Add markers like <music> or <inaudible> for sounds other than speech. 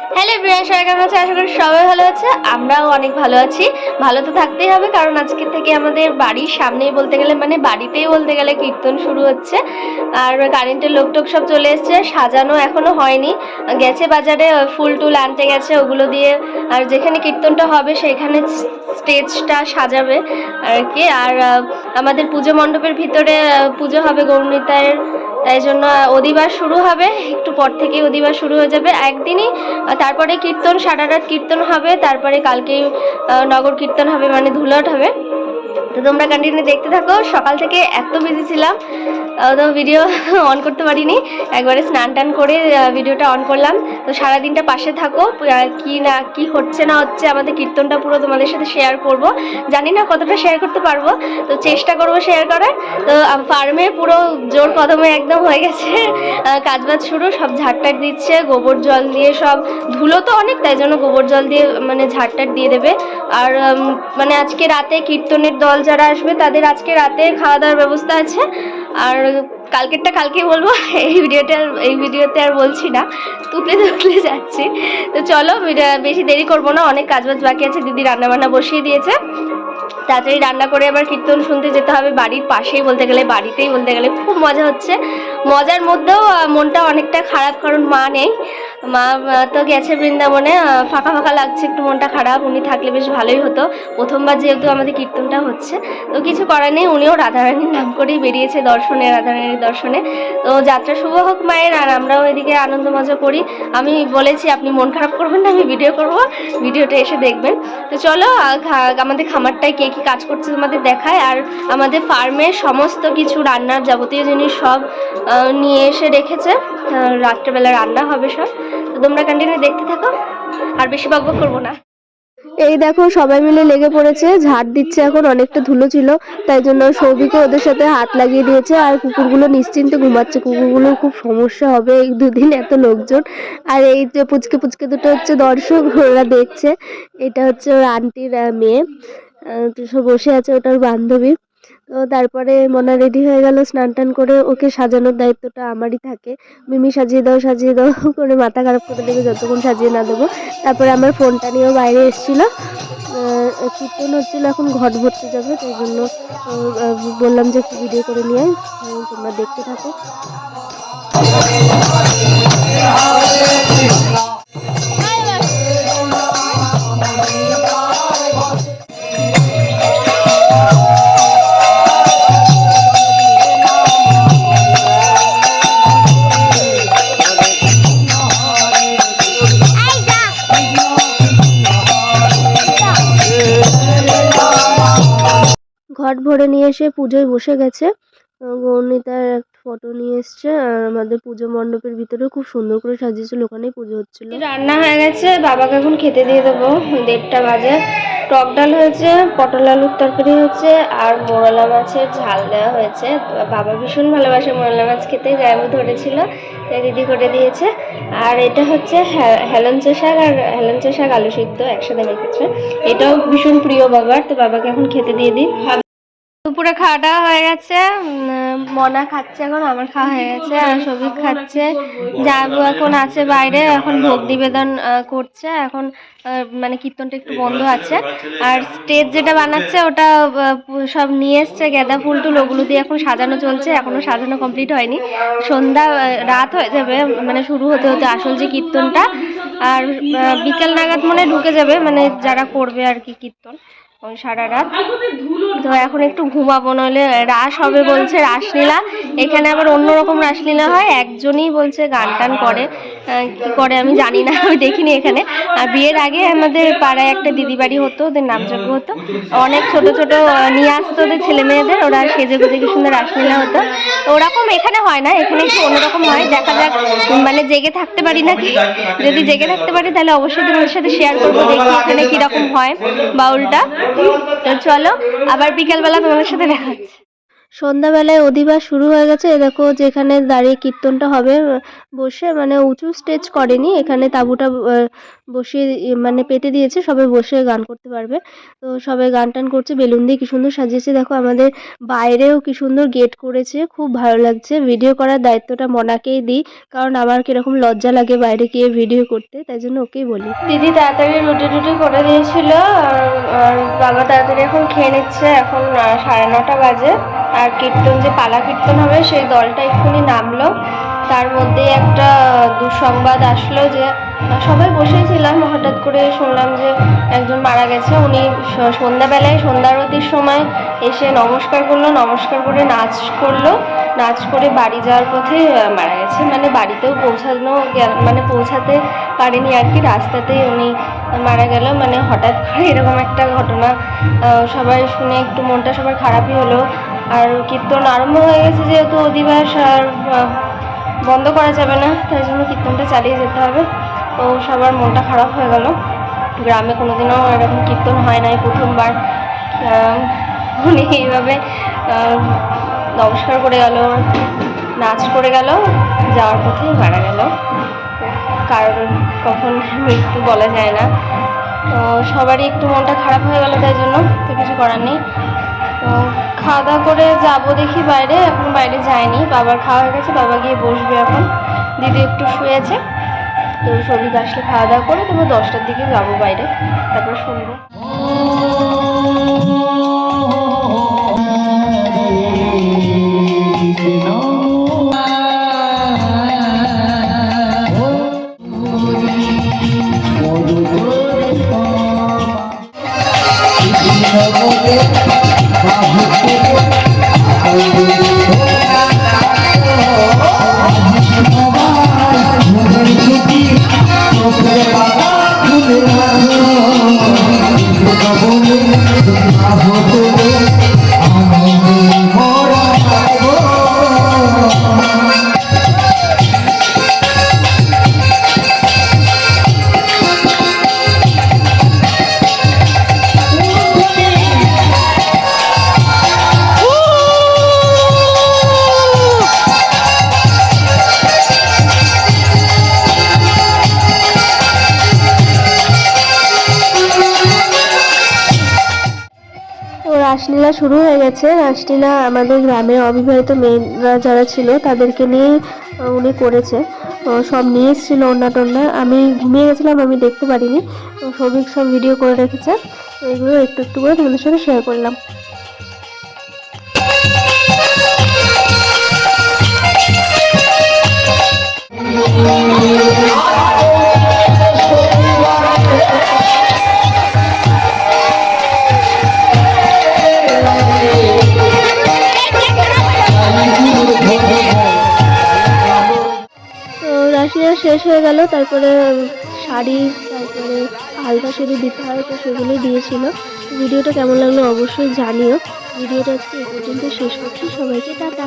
Hello বিরাজ সবাই কেমন আছে আশা করি সবাই ভালো আছে। আমরাও অনেক ভালো আছি। ভালো তো থাকতেই হবে, কারণ আজকে থেকে আমাদের বাড়ির সামনেই বলতে গেলে মানে বাড়িতেই বলতে গেলে কীর্তন শুরু হচ্ছে। আর কারেন্টের লোকটোক সব চলে এসছে, সাজানো এখনও হয়নি। গেছে বাজারে ফুল টুল আনতে গেছে, ওগুলো দিয়ে। আর যেখানে কীর্তনটা হবে, সেখানে স্টেজটা সাজাবে আর কি। আর আমাদের পুজো মণ্ডপের ভিতরে পুজো হবে গৌরনীতায়ের তাই জন্য অধিবার শুরু হবে, একটু পর থেকে অধিবার শুরু হয়ে যাবে। একদিনই তারপরে কীর্তন সারা রাত কীর্তন হবে, তারপরে কালকেই নগর কীর্তন হবে মানে ধুলট হবে। তোমরা কন্টিনিউ দেখতে থাকো। সকাল থেকে এত বিজি ছিলাম তো ভিডিও অন করতে পারিনি। একবারে স্নান টান করে ভিডিওটা অন করলাম। তো সারাদিনটা পাশে থাকো কি না, কি হচ্ছে না হচ্ছে আমাদের কীর্তনটা পুরো তোমাদের সাথে শেয়ার করব। জানি না কতটা শেয়ার করতে পারব, তো চেষ্টা করব শেয়ার করার। তো ফার্মে পুরো জোর কদমে একদম হয়ে গেছে। <laughs> কাজবাজ শুরু, সব ঝাড়টার দিচ্ছে, গোবর জল দিয়ে সব, ধুলো তো অনেক, তাই জন্য গোবর জল দিয়ে মানে ঝাড়টার দিয়ে দেবে। আর মানে আজকে রাতে কীর্তনের দল যারা আসবে তাদের আজকে রাতে খাওয়া দাওয়ার ব্যবস্থা আছে। আর কালকেরটা কালকে বলব, এই ভিডিওটা এই ভিডিওতে আর বলছি না তুতলে তুতলে যাচ্ছি। তো চলো বেশি দেরি করব না, অনেক কাজবাজ বাকি আছে, দিদি রান্নাবান্না বসিয়ে দিয়েছে। তাড়াতাড়ি রান্না করে আবার কীর্তন শুনতে যেতে হবে, বাড়ির পাশেই বলতে গেলে, বাড়িতেই বলতে গেলে খুব মজা হচ্ছে। মজার মধ্যেও মনটা অনেকটা খারাপ, কারণ মা নেই। মা তো গেছে বৃন্দাবনে ফাঁকা ফাঁকা লাগছে, একটু মনটা খারাপ, উনি থাকলে বেশ ভালোই হতো। প্রথমবার যেহেতু আমাদের কীর্তনটা হচ্ছে, তো কিছু করার নেই, উনিও রাধারানীর নাম করেই বেরিয়েছে দর্শনে, রাধারানীর দর্শনে। তো যাত্রা শুভ হোক মায়ের, আর আমরাও এদিকে আনন্দ মজা করি। আমি বলেছি, আপনি মন খারাপ করবেন না, আমি ভিডিও করব, ভিডিওটা এসে দেখবেন। তো চলো আমাদের খামারটায় কে কী কাজ করছে তোমাদের দেখায়, আর আমাদের ফার্মে সমস্ত কিছু রান্নার যাবতীয় জিনিস সব নিয়ে এসে রেখেছে। রাত্রেবেলা রান্না হবে সব। তোমরা কন্টিনিউ দেখতে থাকো, আর বেশি বকবক করব না। এই দেখো, সবাই মিলে লেগে পড়েছে, ঝাড় দিচ্ছে এখন, অনেকটা ধুলো ছিল, তাই জন্য সৌভিকে ওদের সাথে হাত লাগিয়ে দিয়েছে, আর কুকুরগুলো নিশ্চিন্তে ঘুমাচ্ছে, কুকুরগুলোর খুব সমস্যা হবে, এই দুদিন এত লোকজন। আর এই যে পুচকে পুচকে দুটো হচ্ছে দর্শক, ওরা দেখছে, এটা হচ্ছে ওর আন্টির মেয়ে বসে আছে ওটার বান্ধবী। তো তারপরে মনা রেডি হয়ে গেল, স্নান টান করে ওকে সাজানোর দায়িত্বটা আমারই থাকে। মিমি সাজিয়ে দাও সাজিয়ে দাও করে মাথা খারাপ করে দেবে, যতক্ষণ সাজিয়ে না দেবো। তারপরে আমার ফোনটা নিয়েও বাইরে এসেছিল। কীর্তন হচ্ছিল, এখন ঘট ভরতে যাবে, তাই জন্য বললাম যে একটু ভিডিও করে নিয়ে। তোমরা দেখতে থাকো। ঘট ভরে নিয়ে এসে পুজোয় বসে গেছে। গৌরনীতার একটা ফটো নিয়ে এসছে আর আমাদের পুজো মণ্ডপের ভিতরে খুব সুন্দর করে সাজিয়েছিল ওখানেই পুজো হচ্ছিল। রান্না হয়ে গেছে বাবাকে এখন খেতে দিয়ে দেবো। দেড়টা বাজে। টক ডাল হয়েছে পটল আলুর তরকারি হচ্ছে আর মোরলা মাছের ঝাল দেওয়া হয়েছে। বাবা ভীষণ ভালোবাসে মোরলা মাছ খেতে গায়ে ধরেছিল তাই দিদি করে দিয়েছে। আর এটা হচ্ছে হ্যা- হেলেঞ্চা শাক আর হেলেঞ্চা শাক আলু সিদ্ধ একসাথে মেখেছে এটাও ভীষণ প্রিয় বাবার তো বাবাকে এখন খেতে দিয়ে দিই। দুপুরে খাওয়া দাওয়া হয়ে গেছে মনা খাচ্ছে এখন, আমার খাওয়া হয়ে গেছে, আর সবিক খাচ্ছে। যাব এখন আছে বাইরে, এখন ভোগ নিবেদন করছে, এখন মানে কীর্তনটা একটু বন্ধ আছে। আর স্টেজ যেটা বানাচ্ছে, ওটা সব নিয়ে এসছে, গাঁদা ফুল টুল, ওগুলো দিয়ে এখন সাজানো চলছে, এখনও সাজানো কমপ্লিট হয়নি। সন্ধ্যা রাত হয়ে যাবে মানে শুরু হতে হতে আসল যে কীর্তনটা, আর বিকেল নাগাদ মনে ঢুকে যাবে মানে যারা করবে আর কি কীর্তন। সারা রাত। তো এখন একটু ঘুমাবো নইলে রাস হবে বলছে রাসলীলা এখানে আবার অন্যরকম রাসলীলা হয়, একজনই বলছে গান টান করে। কি করে আমি জানি না, আমি দেখিনি এখানে। আর বিয়ের আগে আমাদের পাড়ায় একটা দিদি বাড়ি হতো, ওদের নামযজ্ঞ হতো। অনেক ছোট ছোট নিয়ে আসতো ওদের ছেলে মেয়েদের ওরা সেজে গুজে কি সুন্দর রাসলীলা হতো। ওরকম এখানে হয় না, এখানে একটু অন্যরকম হয়। দেখা যাক মানে জেগে থাকতে পারি নাকি? যদি জেগে থাকতে পারি, তাহলে অবশ্যই তোমাদের সাথে শেয়ার করব, দেখি এখানে কীরকম হয় বাউলটা তো চলো, আবার বিকালবেলা তোমাদের সাথে দেখা হচ্ছে। সন্ধ্যাবেলায় অধিবাস শুরু হয়ে গেছে। দেখো যেখানে দাঁড়িয়ে কীর্তনটা হবে বসে মানে উঁচু স্টেজ করেনি। এখানে তাঁবুটা বসিয়ে মানে পেতে দিয়েছে। সবাই বসে গান করতে পারবে। তো সবাই গান টান করছে, বেলুন দিয়ে কি সুন্দর সাজিয়েছে। দেখো আমাদের বাইরেও কি সুন্দর গেট করেছে, খুব ভালো লাগছে। ভিডিও করার দায়িত্বটা মনাকেই দিই, কারণ আমার কীরকম লজ্জা লাগে বাইরে গিয়ে ভিডিও করতে, তাই জন্য ওকেই বলি। দিদি তাড়াতাড়ি রুটি টুটি করে দিয়েছিল, আর বাবা তাড়াতাড়ি এখন খেয়ে নিচ্ছে, এখন সাড়ে নটা বাজে। আর কীর্তন যে পালা কীর্তন হবে, সেই দলটা এক্ষুনি নামলো। তার মধ্যে একটা দুঃসংবাদ আসলো যে, সবাই বসেছিলাম, হঠাৎ করে শুনলাম যে একজন মারা গেছে। উনি সন্ধ্যাবেলায় সন্ধ্যারতির সময় এসে নমস্কার করল, নমস্কার করে নাচ করল। নাচ করে বাড়ি যাওয়ার পথে মারা গেছে। মানে বাড়িতেও পৌঁছানো মানে পৌঁছাতে পারেনি আর কি। রাস্তাতেই উনি মারা গেল। মানে হঠাৎ করে এরকম একটা ঘটনা সবাই শুনে একটু মনটা সবার খারাপই হলো। আর কীর্তন আরম্ভ হয়ে গেছে যেহেতু অধিবাস আর বন্ধ করা যাবে না, তাই জন্য কীর্তনটা চালিয়ে যেতে হবে। তো সবার মনটা খারাপ হয়ে গেল। গ্রামে কোনোদিনও এরকম কীর্তন হয় নাই প্রথমবার। উনি এইভাবে নমস্কার করে গেল, নাচ করে গেল, যাওয়ার পথে মারা গেল। কারণ কখন মৃত্যু বলা যায় না। তো সবারই একটু মনটা খারাপ হয়ে গেল তাই জন্য, তো কিছু করার নেই। তো খাওয়া দাওয়া করে যাব দেখি বাইরে। এখন বাইরে যায়নি বাবার খাওয়া হয়ে গেছে, বাবা গিয়ে বসবে এখন। দিদি একটু শুয়েছে। তো সবিক আসলে খাওয়া দাওয়া করে তারপর দশটার দিকে যাব বাইরে। তারপর শুনব রাসলীলা শুরু হয়ে গেছে। রাসলীলা আমাদের গ্রামে অবিবাহিত মেয়েরা যারা ছিল, তাদেরকে নিয়ে উনি করেছে। সব নিয়ে এসেছিল অন্যা টন্না আমি ঘুমিয়ে গেছিলাম, আমি দেখতে পারিনি। তো সবিক সব ভিডিও করে রেখেছে। এগুলো একটু একটু করে তোমাদের সাথে শেয়ার করলাম। শেষ হয়ে গেল, তারপরে শাড়ি, তারপরে আলতা শাড়ি দিতে হয়, তো সেগুলো দিয়েছিল। ভিডিওটা কেমন লাগল অবশ্যই জানিও। ভিডিওটা আজকে এই পর্যন্ত শেষ করছি। সবাইকে টাটা।